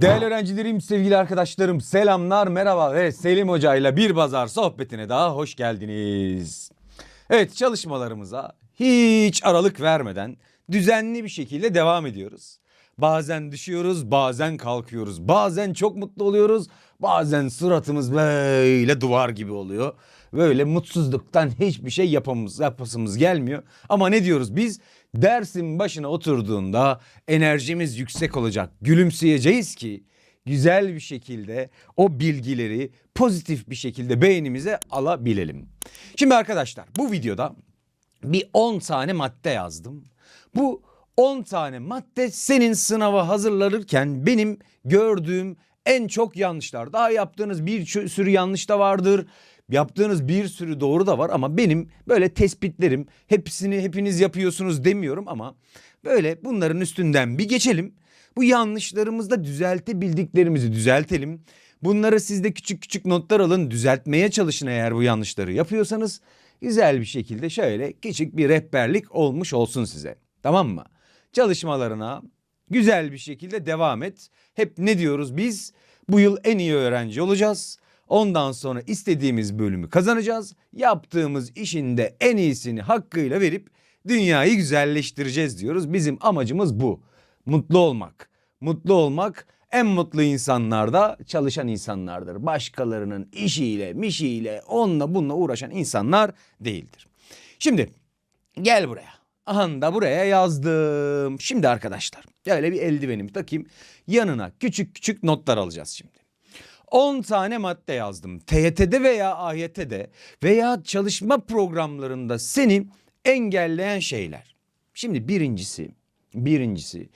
Değerli öğrencilerim, sevgili arkadaşlarım, selamlar, merhaba ve Selim Hoca ile bir pazar sohbetine daha hoş geldiniz. Evet, çalışmalarımıza hiç aralık vermeden düzenli bir şekilde devam ediyoruz. Bazen düşüyoruz, bazen kalkıyoruz, bazen çok mutlu oluyoruz, bazen suratımız böyle duvar gibi oluyor. Böyle mutsuzluktan hiçbir şey yapamız, yapasımız gelmiyor. Ama ne diyoruz biz? Dersin başına oturduğunda enerjimiz yüksek olacak. Gülümseyeceğiz ki güzel bir şekilde o bilgileri pozitif bir şekilde beynimize alabilelim. Şimdi arkadaşlar bu videoda bir 10 tane madde yazdım. Bu 10 tane madde senin sınava hazırlanırken benim gördüğüm en çok yanlışlar. Daha yaptığınız bir sürü yanlış da vardır. Yaptığınız bir sürü doğru da var ama benim böyle tespitlerim hepsini hepiniz yapıyorsunuz demiyorum ama böyle bunların üstünden bir geçelim. Bu yanlışlarımızda düzeltebildiklerimizi düzeltelim. Bunları siz de küçük küçük notlar alın düzeltmeye çalışın eğer bu yanlışları yapıyorsanız. Güzel bir şekilde şöyle küçük bir rehberlik olmuş olsun size. Tamam mı? Çalışmalarına güzel bir şekilde devam et. Hep ne diyoruz biz? Bu yıl en iyi öğrenci olacağız. Ondan sonra istediğimiz bölümü kazanacağız. Yaptığımız işin de en iyisini hakkıyla verip dünyayı güzelleştireceğiz diyoruz. Bizim amacımız bu. Mutlu olmak. Mutlu olmak en mutlu insanlar da çalışan insanlardır. Başkalarının işiyle, mişiyle, onunla bununla uğraşan insanlar değildir. Şimdi gel buraya. Aha da buraya yazdım. Şimdi arkadaşlar böyle bir eldivenimi takayım. Yanına küçük küçük notlar alacağız şimdi. 10 tane madde yazdım. TYT'de veya AYT'de veya çalışma programlarında seni engelleyen şeyler. Şimdi birincisi, birincisi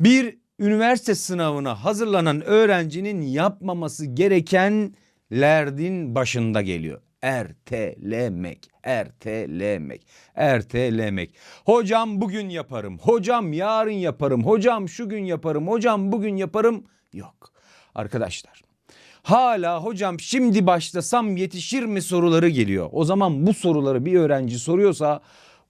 bir üniversite sınavına hazırlanan öğrencinin yapmaması gerekenlerden başında geliyor. Ertelemek, ertelemek, ertelemek. Hocam bugün yaparım, hocam yarın yaparım, hocam şu gün yaparım, hocam bugün yaparım. Yok. Arkadaşlar Hala hocam şimdi başlasam yetişir mi soruları geliyor. O zaman bu soruları bir öğrenci soruyorsa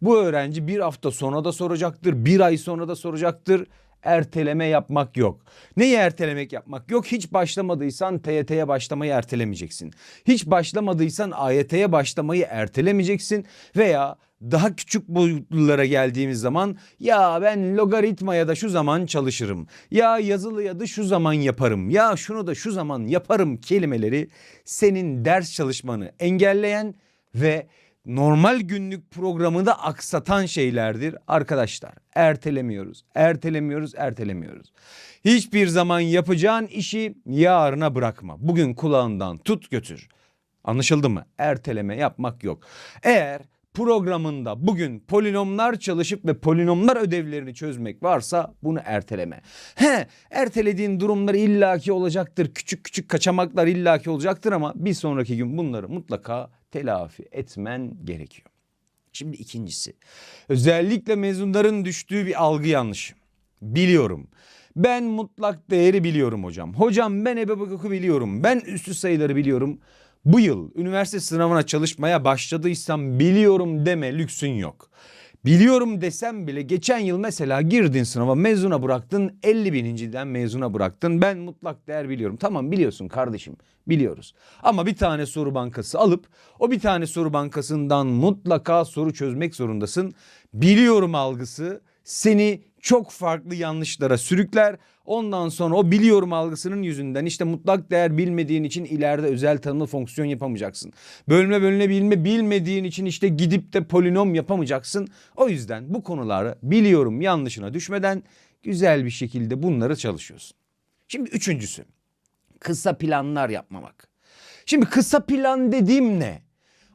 bu öğrenci bir hafta sonra da soracaktır, bir ay sonra da soracaktır. Erteleme yapmak yok. Neyi ertelemek yapmak yok? Hiç başlamadıysan TYT'ye başlamayı ertelemeyeceksin. Hiç başlamadıysan AYT'ye başlamayı ertelemeyeceksin veya daha küçük boyutlulara geldiğimiz zaman ya ben logaritmaya da şu zaman çalışırım. Ya yazılıya da şu zaman yaparım. Ya şunu da şu zaman yaparım kelimeleri senin ders çalışmanı engelleyen ve normal günlük programı da aksatan şeylerdir arkadaşlar. Ertelemiyoruz, ertelemiyoruz, ertelemiyoruz. Hiçbir zaman yapacağın işi yarına bırakma. Bugün kulağından tut götür. Anlaşıldı mı? Erteleme yapmak yok. Eğer programında bugün polinomlar çalışıp ve polinomlar ödevlerini çözmek varsa bunu erteleme. He, ertelediğin durumlar illaki olacaktır. Küçük küçük kaçamaklar illaki olacaktır ama bir sonraki gün bunları mutlaka telafi etmen gerekiyor. Şimdi ikincisi. Özellikle mezunların düştüğü bir algı yanlışı. Biliyorum. Ben mutlak değeri biliyorum hocam. Hocam ben ebebakoku biliyorum. Ben üstü sayıları biliyorum. Bu yıl üniversite sınavına çalışmaya başladıysam biliyorum deme lüksün yok. Biliyorum desem bile geçen yıl mesela girdin sınava mezuna bıraktın 50 bininciden mezuna bıraktın. Ben mutlak değer biliyorum. Tamam biliyorsun kardeşim biliyoruz. Ama bir tane soru bankası alıp o bir tane soru bankasından mutlaka soru çözmek zorundasın. Biliyorum algısı seni çok farklı yanlışlara sürükler. Ondan sonra o biliyorum algısının yüzünden işte mutlak değer bilmediğin için ileride özel tanımlı fonksiyon yapamayacaksın. Bölme bölünebilme bilmediğin için işte gidip de polinom yapamayacaksın. O yüzden bu konuları biliyorum yanlışına düşmeden güzel bir şekilde bunları çalışıyorsun. Şimdi üçüncüsü kısa planlar yapmamak. Şimdi kısa plan dediğim ne?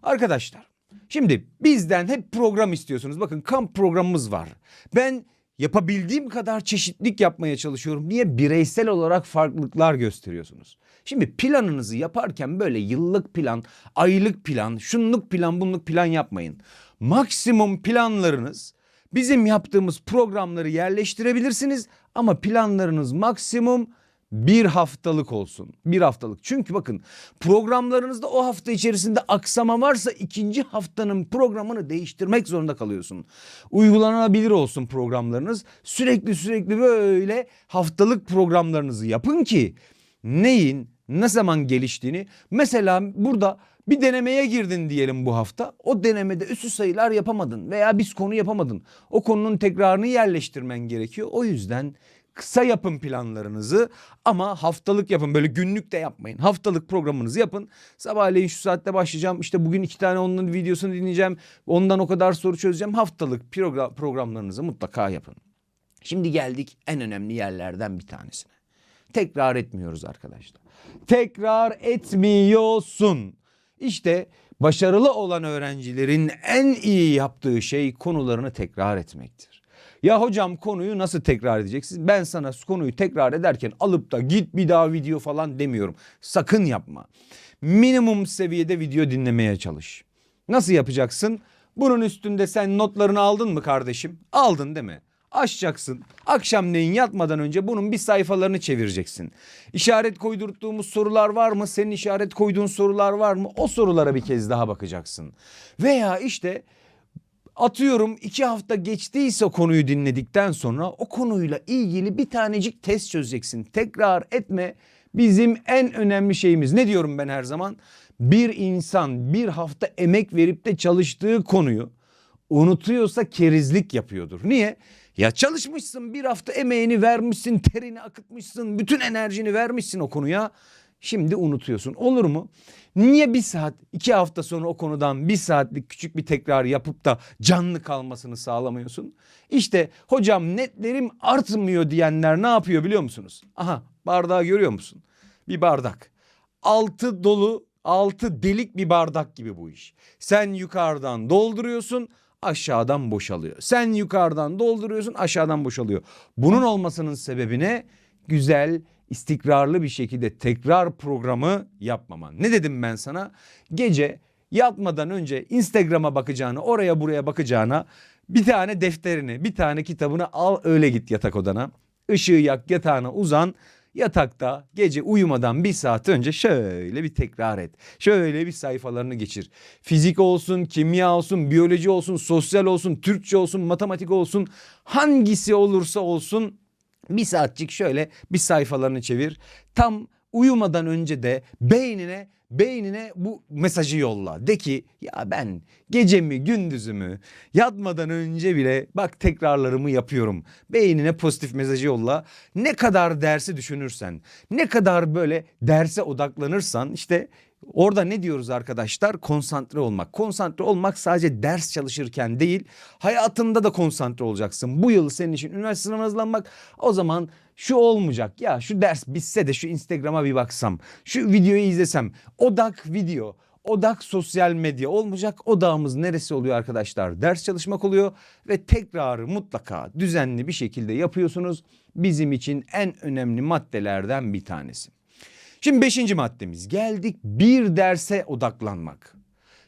Arkadaşlar şimdi bizden hep program istiyorsunuz. Bakın kamp programımız var. Ben yapabildiğim kadar çeşitlilik yapmaya çalışıyorum. Niye? Bireysel olarak farklılıklar gösteriyorsunuz. Şimdi planınızı yaparken böyle yıllık plan, aylık plan, şunluk plan, bunluk plan yapmayın. Maksimum planlarınız bizim yaptığımız programları yerleştirebilirsiniz ama planlarınız maksimum bir haftalık olsun. Bir haftalık. Çünkü bakın programlarınızda o hafta içerisinde aksama varsa ikinci haftanın programını değiştirmek zorunda kalıyorsun. Uygulanabilir olsun programlarınız. Sürekli sürekli böyle haftalık programlarınızı yapın ki neyin ne zaman geliştiğini mesela burada bir denemeye girdin diyelim bu hafta. O denemede üstü sayılar yapamadın veya biz konu yapamadın. O konunun tekrarını yerleştirmen gerekiyor. O yüzden kısa yapın planlarınızı ama haftalık yapın. Böyle günlük de yapmayın. Haftalık programınızı yapın. Sabahleyin şu saatte başlayacağım. İşte bugün iki tane onun videosunu dinleyeceğim. Ondan o kadar soru çözeceğim. Haftalık program, programlarınızı mutlaka yapın. Şimdi geldik en önemli yerlerden bir tanesine. Tekrar etmiyoruz arkadaşlar. Tekrar etmiyorsun. İşte başarılı olan öğrencilerin en iyi yaptığı şey konularını tekrar etmektir. Ya hocam konuyu nasıl tekrar edeceksin? Ben sana konuyu tekrar ederken alıp da git bir daha video falan demiyorum. Sakın yapma. Minimum seviyede video dinlemeye çalış. Nasıl yapacaksın? Bunun üstünde sen notlarını aldın mı kardeşim? Aldın değil mi? Açacaksın. Akşamleyin yatmadan önce bunun bir sayfalarını çevireceksin. İşaret koydurttuğumuz sorular var mı? Senin işaret koyduğun sorular var mı? O sorulara bir kez daha bakacaksın. Veya işte atıyorum iki hafta geçtiyse konuyu dinledikten sonra o konuyla ilgili bir tanecik test çözeceksin. Tekrar etme bizim en önemli şeyimiz. Ne diyorum ben her zaman? Bir insan bir hafta emek verip de çalıştığı konuyu unutuyorsa kerizlik yapıyordur. Niye? Ya çalışmışsın bir hafta emeğini vermişsin, terini akıtmışsın, bütün enerjini vermişsin o konuya. Şimdi unutuyorsun. Olur mu? Niye bir saat, iki hafta sonra o konudan bir saatlik küçük bir tekrar yapıp da canlı kalmasını sağlamıyorsun? İşte hocam netlerim artmıyor diyenler ne yapıyor biliyor musunuz? Aha bardağı görüyor musun? Bir bardak. Altı dolu, altı delik bir bardak gibi bu iş. Sen yukarıdan dolduruyorsun, aşağıdan boşalıyor. Sen yukarıdan dolduruyorsun, aşağıdan boşalıyor. Bunun olmasının sebebi ne? Güzel, istikrarlı bir şekilde tekrar programı yapmaman. Ne dedim ben sana? Gece yatmadan önce Instagram'a bakacağını, oraya buraya bakacağına bir tane defterini, bir tane kitabını al öyle git yatak odana. Işığı yak, yatağına uzan. Yatakta gece uyumadan bir saat önce şöyle bir tekrar et. Şöyle bir sayfalarını geçir. Fizik olsun, kimya olsun, biyoloji olsun, sosyal olsun, Türkçe olsun, matematik olsun. Hangisi olursa olsun bir saatçik şöyle bir sayfalarını çevir. Tam uyumadan önce de beynine beynine bu mesajı yolla. De ki ya ben gecemi gündüzümü yatmadan önce bile bak tekrarlarımı yapıyorum. Beynine pozitif mesajı yolla. Ne kadar dersi düşünürsen, ne kadar böyle derse odaklanırsan işte Orada ne diyoruz arkadaşlar? Konsantre olmak. Konsantre olmak sadece ders çalışırken değil, hayatında da konsantre olacaksın. Bu yıl senin için üniversite sınavına hazırlanmak o zaman şu olmayacak. Ya şu ders bitse de şu Instagram'a bir baksam, şu videoyu izlesem. Odak video, odak sosyal medya olmayacak. Odağımız neresi oluyor arkadaşlar? Ders çalışmak oluyor ve tekrarı mutlaka düzenli bir şekilde yapıyorsunuz. Bizim için en önemli maddelerden bir tanesi. Şimdi beşinci maddemiz geldik bir derse odaklanmak.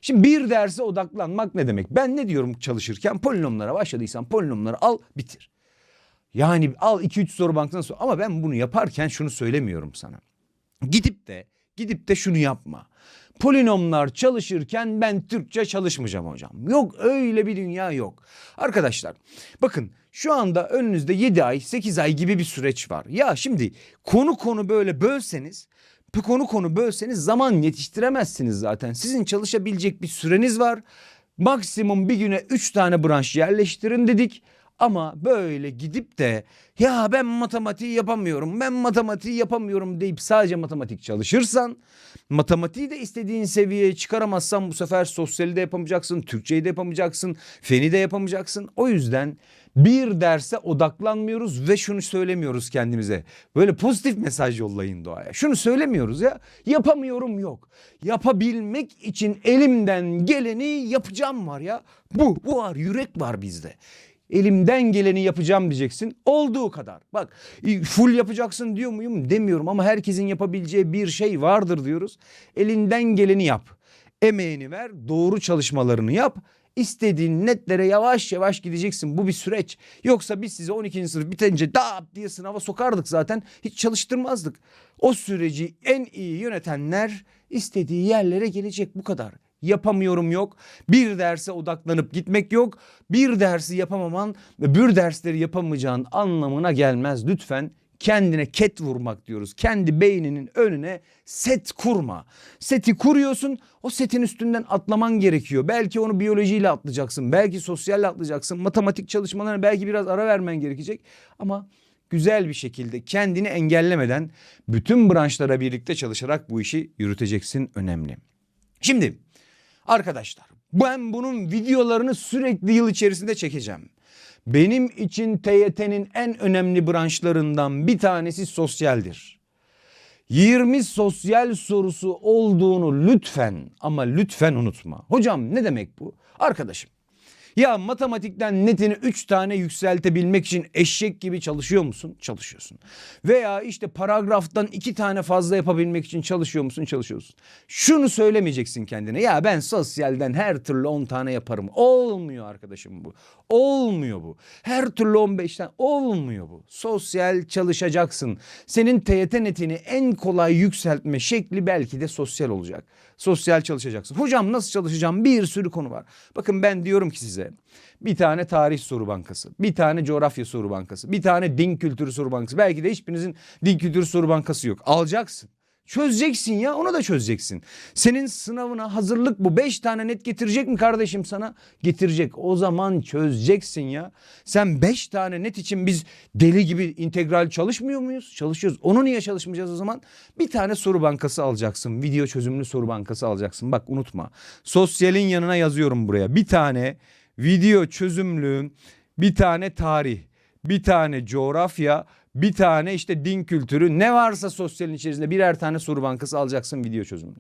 Şimdi bir derse odaklanmak ne demek? Ben ne diyorum çalışırken polinomlara başladıysan polinomları al bitir. Yani al 2-3 soru banktan sor ama ben bunu yaparken şunu söylemiyorum sana. Gidip de gidip de şunu yapma. Polinomlar çalışırken ben Türkçe çalışmayacağım hocam. Yok öyle bir dünya yok. Arkadaşlar bakın şu anda önünüzde 7 ay 8 ay gibi bir süreç var. Ya şimdi konu konu böyle bölseniz bir konu konu bölseniz zaman yetiştiremezsiniz zaten. Sizin çalışabilecek bir süreniz var. Maksimum bir güne 3 tane branş yerleştirin dedik. Ama böyle gidip de ya ben matematiği yapamıyorum, ben matematiği yapamıyorum deyip sadece matematik çalışırsan, matematiği de istediğin seviyeye çıkaramazsan bu sefer sosyali de yapamayacaksın, Türkçeyi de yapamayacaksın, feni de yapamayacaksın. O yüzden bir derse odaklanmıyoruz ve şunu söylemiyoruz kendimize. Böyle pozitif mesaj yollayın doğaya. Şunu söylemiyoruz ya. Yapamıyorum yok. Yapabilmek için elimden geleni yapacağım var ya. Bu, bu var, yürek var bizde. Elimden geleni yapacağım diyeceksin. Olduğu kadar. Bak full yapacaksın diyor muyum demiyorum ama herkesin yapabileceği bir şey vardır diyoruz. Elinden geleni yap. Emeğini ver, doğru çalışmalarını yap. İstediğin netlere yavaş yavaş gideceksin. Bu bir süreç. Yoksa biz size 12. sınıf bitince dap diye sınava sokardık zaten. Hiç çalıştırmazdık. O süreci en iyi yönetenler istediği yerlere gelecek bu kadar. Yapamıyorum yok. Bir derse odaklanıp gitmek yok. Bir dersi yapamaman ve bir dersleri yapamayacağın anlamına gelmez. Lütfen kendine ket vurmak diyoruz. Kendi beyninin önüne set kurma. Seti kuruyorsun o setin üstünden atlaman gerekiyor. Belki onu biyolojiyle atlayacaksın. Belki sosyalle atlayacaksın. Matematik çalışmalarına belki biraz ara vermen gerekecek. Ama güzel bir şekilde kendini engellemeden bütün branşlara birlikte çalışarak bu işi yürüteceksin önemli. Şimdi arkadaşlar ben bunun videolarını sürekli yıl içerisinde çekeceğim. Benim için TYT'nin en önemli branşlarından bir tanesi sosyaldir. 20 sosyal sorusu olduğunu lütfen ama lütfen unutma. Hocam ne demek bu? Arkadaşım ya matematikten netini 3 tane yükseltebilmek için eşek gibi çalışıyor musun? Çalışıyorsun. Veya işte paragraftan 2 tane fazla yapabilmek için çalışıyor musun? Çalışıyorsun. Şunu söylemeyeceksin kendine. Ya ben sosyalden her türlü 10 tane yaparım. Olmuyor arkadaşım bu. Olmuyor bu. Her türlü 15'ten olmuyor bu. Sosyal çalışacaksın. Senin TYT netini en kolay yükseltme şekli belki de sosyal olacak. Sosyal çalışacaksın. Hocam nasıl çalışacağım? Bir sürü konu var. Bakın ben diyorum ki size bir tane tarih soru bankası, bir tane coğrafya soru bankası, bir tane din kültürü soru bankası. Belki de hiçbirinizin din kültürü soru bankası yok. Alacaksın. Çözeceksin ya onu da çözeceksin. Senin sınavına hazırlık bu. Beş tane net getirecek mi kardeşim sana? Getirecek. O zaman çözeceksin ya. Sen beş tane net için biz deli gibi integral çalışmıyor muyuz? Çalışıyoruz. Onu niye çalışmayacağız o zaman? Bir tane soru bankası alacaksın. Video çözümlü soru bankası alacaksın. Bak unutma. Sosyalin yanına yazıyorum buraya. Bir tane video çözümlü, bir tane tarih, bir tane coğrafya, bir tane işte din kültürü ne varsa sosyalin içerisinde birer tane soru bankası alacaksın video çözümünü.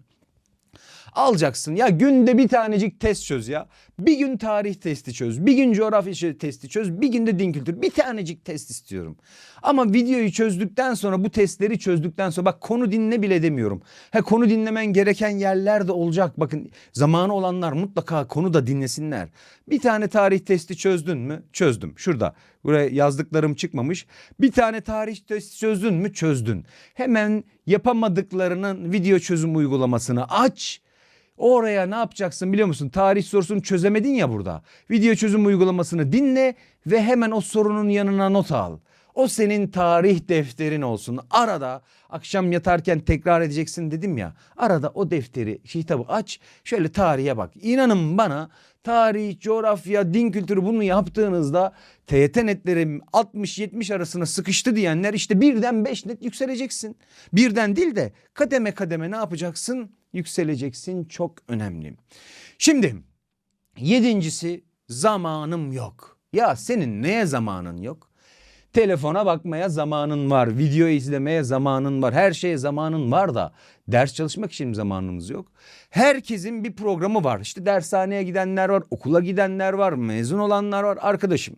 Alacaksın ya günde bir tanecik test çöz ya. Bir gün tarih testi çöz. Bir gün coğrafya testi çöz. Bir günde din kültürü. Bir tanecik test istiyorum. Ama videoyu çözdükten sonra bu testleri çözdükten sonra bak konu dinle bile demiyorum. He konu dinlemen gereken yerler de olacak. Bakın zamanı olanlar mutlaka konu da dinlesinler. Bir tane tarih testi çözdün mü? Çözdüm. Şurada. Buraya yazdıklarım çıkmamış. Bir tane tarih testi çözdün mü? Çözdün. Hemen yapamadıklarının video çözüm uygulamasını aç. Oraya ne yapacaksın biliyor musun? Tarih sorusunu çözemedin ya burada. Video çözüm uygulamasını dinle ve hemen o sorunun yanına not al. O senin tarih defterin olsun. Arada akşam yatarken tekrar edeceksin dedim ya. Arada o defteri, kitabı aç. Şöyle tarihe bak. İnanın bana tarih, coğrafya, din kültürü bunu yaptığınızda TYT netlerim 60-70 arasına sıkıştı diyenler işte birden 5 net yükseleceksin. Birden değil de kademe kademe ne yapacaksın? Yükseleceksin çok önemli. Şimdi yedincisi zamanım yok. Ya senin neye zamanın yok? Telefona bakmaya zamanın var, video izlemeye zamanın var, her şeye zamanın var da ders çalışmak için zamanımız yok. Herkesin bir programı var. İşte dershaneye gidenler var, okula gidenler var, mezun olanlar var. Arkadaşım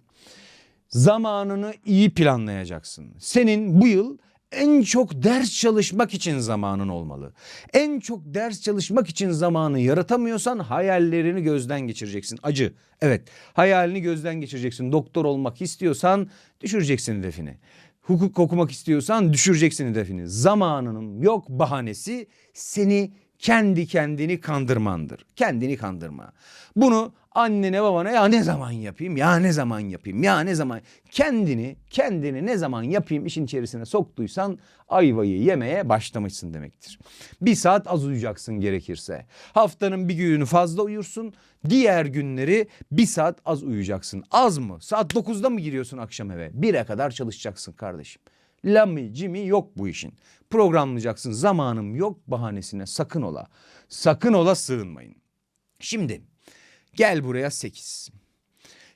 zamanını iyi planlayacaksın. Senin bu yıl en çok ders çalışmak için zamanın olmalı. En çok ders çalışmak için zamanı yaratamıyorsan hayallerini gözden geçireceksin. Acı. Evet hayalini gözden geçireceksin. Doktor olmak istiyorsan düşüreceksin hedefini. Hukuk okumak istiyorsan düşüreceksin hedefini. Zamanının yok bahanesi seni kendi kendini kandırmandır. Kendini kandırma. Bunu annene babana ya ne zaman yapayım ya ne zaman yapayım ya ne zaman kendini kendini ne zaman yapayım işin içerisine soktuysan ayvayı yemeye başlamışsın demektir. Bir saat az uyuyacaksın gerekirse. Haftanın bir günü fazla uyursun diğer günleri bir saat az uyuyacaksın. Az mı? Saat 9'da mı giriyorsun akşam eve? 1'e kadar çalışacaksın kardeşim. Lami cimi yok bu işin. Programlayacaksın zamanım yok bahanesine sakın ola. Sakın ola sığınmayın. Şimdi gel buraya 8.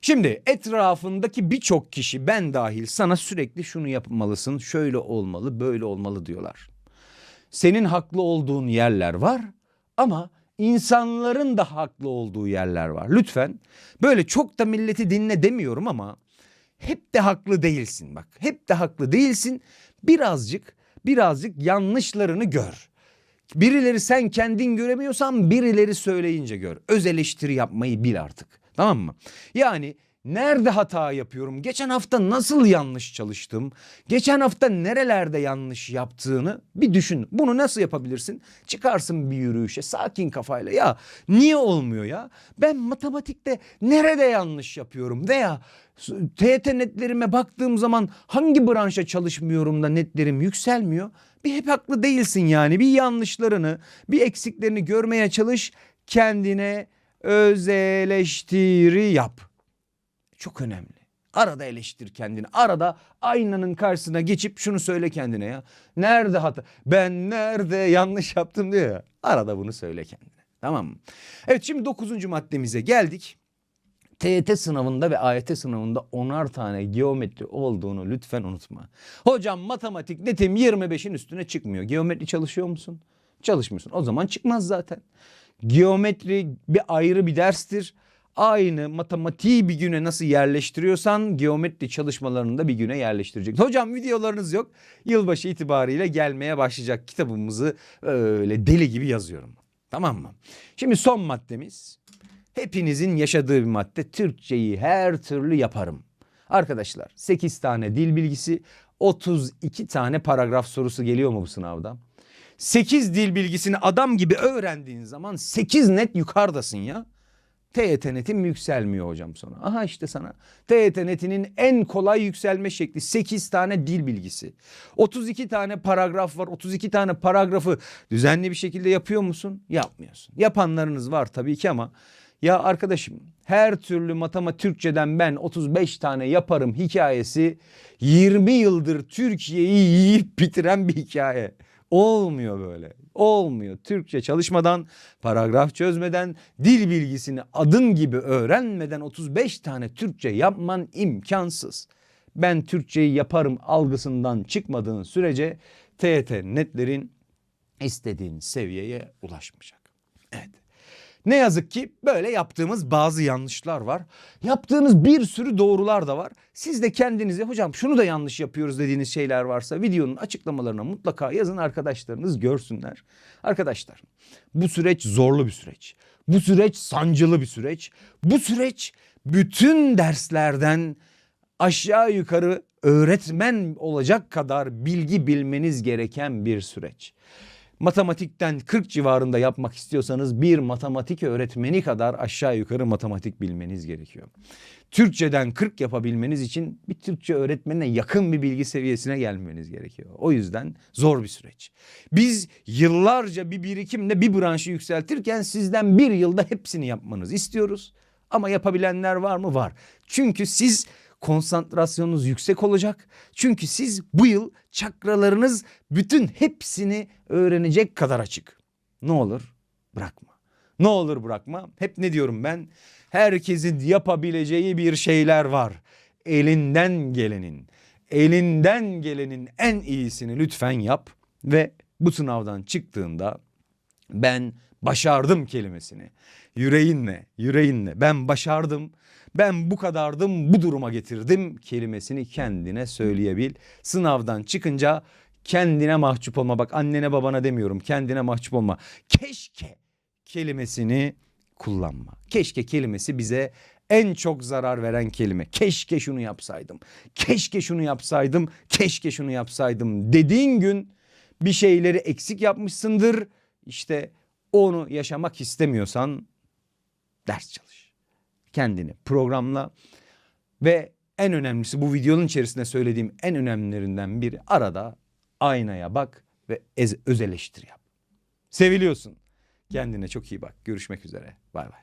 Şimdi etrafındaki birçok kişi ben dahil sana sürekli şunu yapmalısın, şöyle olmalı, böyle olmalı diyorlar. Senin haklı olduğun yerler var ama insanların da haklı olduğu yerler var. Lütfen böyle çok da milleti dinle demiyorum ama hep de haklı değilsin bak. Hep de haklı değilsin. Birazcık birazcık yanlışlarını gör. Birileri sen kendin göremiyorsan birileri söyleyince gör. Öz eleştiri yapmayı bil artık. Tamam mı? Yani nerede hata yapıyorum? Geçen hafta nasıl yanlış çalıştım? Geçen hafta nerelerde yanlış yaptığını bir düşün. Bunu nasıl yapabilirsin? Çıkarsın bir yürüyüşe sakin kafayla. Ya niye olmuyor ya? Ben matematikte nerede yanlış yapıyorum? Veya TYT netlerime baktığım zaman hangi branşa çalışmıyorum da netlerim yükselmiyor? Bir hep haklı değilsin yani. Bir yanlışlarını, bir eksiklerini görmeye çalış. Kendine öz eleştiri yap. Çok önemli. Arada eleştir kendini. Arada aynanın karşısına geçip şunu söyle kendine ya. Nerede hata? Ben nerede yanlış yaptım diyor ya. Arada bunu söyle kendine. Tamam mı? Evet şimdi dokuzuncu maddemize geldik. TYT sınavında ve AYT sınavında onar tane geometri olduğunu lütfen unutma. Hocam matematik netim 25'in üstüne çıkmıyor. Geometri çalışıyor musun? Çalışmıyorsun. O zaman çıkmaz zaten. Geometri bir ayrı bir derstir. Aynı matematiği bir güne nasıl yerleştiriyorsan geometri çalışmalarını da bir güne yerleştirecek. Hocam videolarınız yok. Yılbaşı itibariyle gelmeye başlayacak kitabımızı öyle deli gibi yazıyorum. Tamam mı? Şimdi son maddemiz hepinizin yaşadığı bir madde. Türkçeyi her türlü yaparım. Arkadaşlar 8 tane dil bilgisi 32 tane paragraf sorusu geliyor mu bu sınavda? 8 dil bilgisini adam gibi öğrendiğin zaman 8 net yukarıdasın ya. TYT netim yükselmiyor hocam sonra. Aha işte sana. TYT netinin en kolay yükselme şekli 8 tane dil bilgisi. 32 tane paragraf var. 32 tane paragrafı düzenli bir şekilde yapıyor musun? Yapmıyorsun. Yapanlarınız var tabii ki ama ya arkadaşım her türlü matematik Türkçeden ben 35 tane yaparım hikayesi 20 yıldır Türkiye'yi yiyip bitiren bir hikaye. Olmuyor böyle. Olmuyor. Türkçe çalışmadan, paragraf çözmeden, dil bilgisini adın gibi öğrenmeden 35 tane Türkçe yapman imkansız. Ben Türkçeyi yaparım algısından çıkmadığın sürece TYT netlerin istediğin seviyeye ulaşmayacak. Evet. Ne yazık ki böyle yaptığımız bazı yanlışlar var. Yaptığınız bir sürü doğrular da var. Siz de kendinize hocam şunu da yanlış yapıyoruz dediğiniz şeyler varsa videonun açıklamalarına mutlaka yazın arkadaşlarınız görsünler. Arkadaşlar bu süreç zorlu bir süreç. Bu süreç sancılı bir süreç. Bu süreç bütün derslerden aşağı yukarı öğretmen olacak kadar bilgi bilmeniz gereken bir süreç matematikten 40 civarında yapmak istiyorsanız bir matematik öğretmeni kadar aşağı yukarı matematik bilmeniz gerekiyor. Türkçeden 40 yapabilmeniz için bir Türkçe öğretmenine yakın bir bilgi seviyesine gelmeniz gerekiyor. O yüzden zor bir süreç. Biz yıllarca bir birikimle bir branşı yükseltirken sizden bir yılda hepsini yapmanızı istiyoruz. Ama yapabilenler var mı? Var. Çünkü siz konsantrasyonunuz yüksek olacak. Çünkü siz bu yıl çakralarınız bütün hepsini öğrenecek kadar açık. Ne olur bırakma. Ne olur bırakma. Hep ne diyorum ben? Herkesin yapabileceği bir şeyler var. Elinden gelenin, elinden gelenin en iyisini lütfen yap ve bu sınavdan çıktığında ben başardım kelimesini yüreğinle, yüreğinle ben başardım, ben bu kadardım, bu duruma getirdim kelimesini kendine söyleyebil. Sınavdan çıkınca kendine mahcup olma. Bak annene babana demiyorum kendine mahcup olma. Keşke kelimesini kullanma. Keşke kelimesi bize en çok zarar veren kelime. Keşke şunu yapsaydım. Keşke şunu yapsaydım. Keşke şunu yapsaydım dediğin gün bir şeyleri eksik yapmışsındır. İşte onu yaşamak istemiyorsan ders çalış. Kendini programla ve en önemlisi bu videonun içerisinde söylediğim en önemlilerinden biri arada aynaya bak ve öz eleştiri yap. Seviliyorsun. Kendine çok iyi bak. Görüşmek üzere. Bay bay.